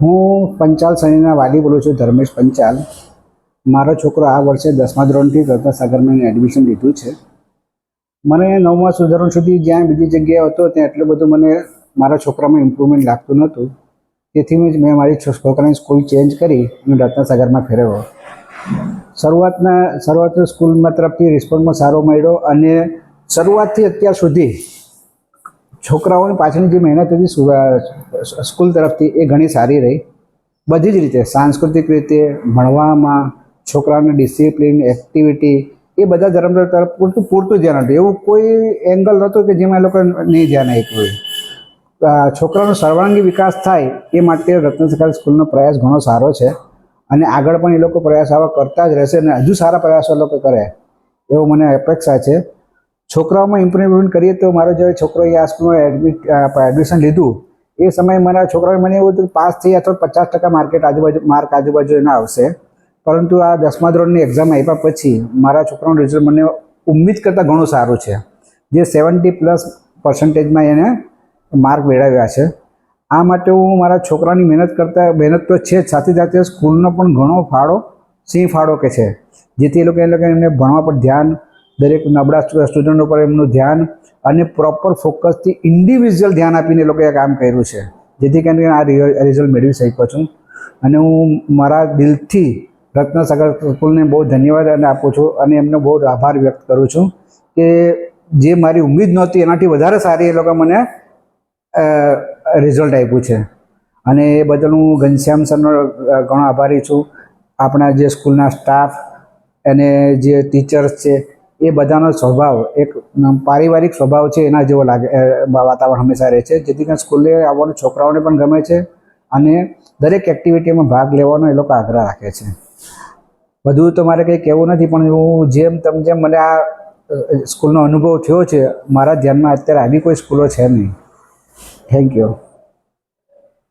હું પંચાલ સનીના વાલી બોલું છું, ધર્મેશ પંચાલ. મારો છોકરો આ વર્ષે દસમા ધોરણથી કરતા સાગરમાં એડમિશન લીધું છે. મને નવમા સુધારણ સુધી જ્યાં બીજી જગ્યાએ હતો, ત્યાં એટલું બધું મને મારા છોકરામાં ઇમ્પ્રુવમેન્ટ લાગતું નહોતું. તેથી મેં મારી છોકરાની સ્કૂલ ચેન્જ કરી અને રત્નસાગરમાં ફેરવ્યો. શરૂઆતના શરૂઆત સ્કૂલમાં તરફથી રિસ્પોન્સમાં સારો મળ્યો અને શરૂઆતથી અત્યાર સુધી છોકરાઓની પાછળની જે મહેનત હતી સ્કૂલ તરફથી એ ઘણી સારી રહી. બધી જ રીતે સાંસ્કૃતિક રીતે, ભણવામાં, છોકરાઓને ડિસિપ્લિન, એક્ટિવિટી, એ બધા ધર્મ તરફ પૂરતું પૂરતું ધ્યાન હતું એવું કોઈ એંગલ નહોતું કે જેમાં એ લોકો નહીં ધ્યાન આપ્યું છોકરાનો સર્વાંગી વિકાસ થાય એ માટે રત્નસરકાર સ્કૂલનો પ્રયાસ ઘણો સારો છે અને આગળ પણ એ લોકો પ્રયાસ આવા કરતા જ રહેશે અને હજુ સારા પ્રયાસો લોકો કરે એવો મને અપેક્ષા છે. છોકરાઓમાં ઇમ્પ્રુવમેન્ટ કરીએ તો મારો જ્યારે છોકરોએ આ સ્કૂલમાં એડમિટ એડમિશન લીધું, એ સમયે મારા છોકરાઓએ મને એવું હતું પાસ થઈ અથવા પચાસ ટકા માર્કેટ આજુબાજુ માર્ક આજુબાજુ એના આવશે. પરંતુ આ દસમા ધોરણની એક્ઝામ આપ્યા પછી મારા છોકરાનું રિઝલ્ટ મને ઉમ્મીદ કરતાં ઘણું સારું છે. જે સેવન્ટી પ્લસ પર્સન્ટેજમાં એને માર્ક મેળવ્યા છે. આ માટે હું મારા છોકરાની મહેનત કરતાં, મહેનત તો છે જ, સાથે સાથે સ્કૂલનો પણ ઘણો ફાળો સિંહ ફાળો કે છે. જેથી એ લોકો એ લોકો એમને ભણવા પર ધ્યાન દરેક નબળા સ્ટુડન્ટો પર એમનું ધ્યાન અને પ્રોપર ફોકસથી ઇન્ડિવિજ્યુઅલ ધ્યાન આપીને એ લોકોએ કામ કર્યું છે. જેથી કરીને આ રિઝલ્ટ મેળવી શક્યો છું. અને હું મારા દિલથી રત્નસાગર સ્કૂલને બહુ ધન્યવાદ અને આપું છું અને એમનો બહુ આભાર વ્યક્ત કરું છું કે જે મારી ઉમ્મીદ નહોતી એનાથી વધારે સારી એ લોકો મને રિઝલ્ટ આપ્યું છે. અને એ બદલ હું ઘનશ્યામ સરનો ઘણો આભારી છું. આપણા જે સ્કૂલના સ્ટાફ અને જે ટીચર્સ છે એ બધાનો સ્વભાવ, એક પારિવારિક સ્વભાવ છે એના જેવો લાગે વાતાવરણ હંમેશા રહે છે. જેથી કરીને સ્કૂલે આવવાનું છોકરાઓને પણ ગમે છે અને દરેક એક્ટિવિટીમાં ભાગ લેવાનો એ લોકો આગ્રહ રાખે છે. બધું તો મારે કંઈ કહેવું નથી, પણ હું જેમ તમ જેમ મને આ સ્કૂલનો અનુભવ થયો છે, મારા ધ્યાનમાં અત્યારે આવી કોઈ સ્કૂલો છે નહીં. Thank you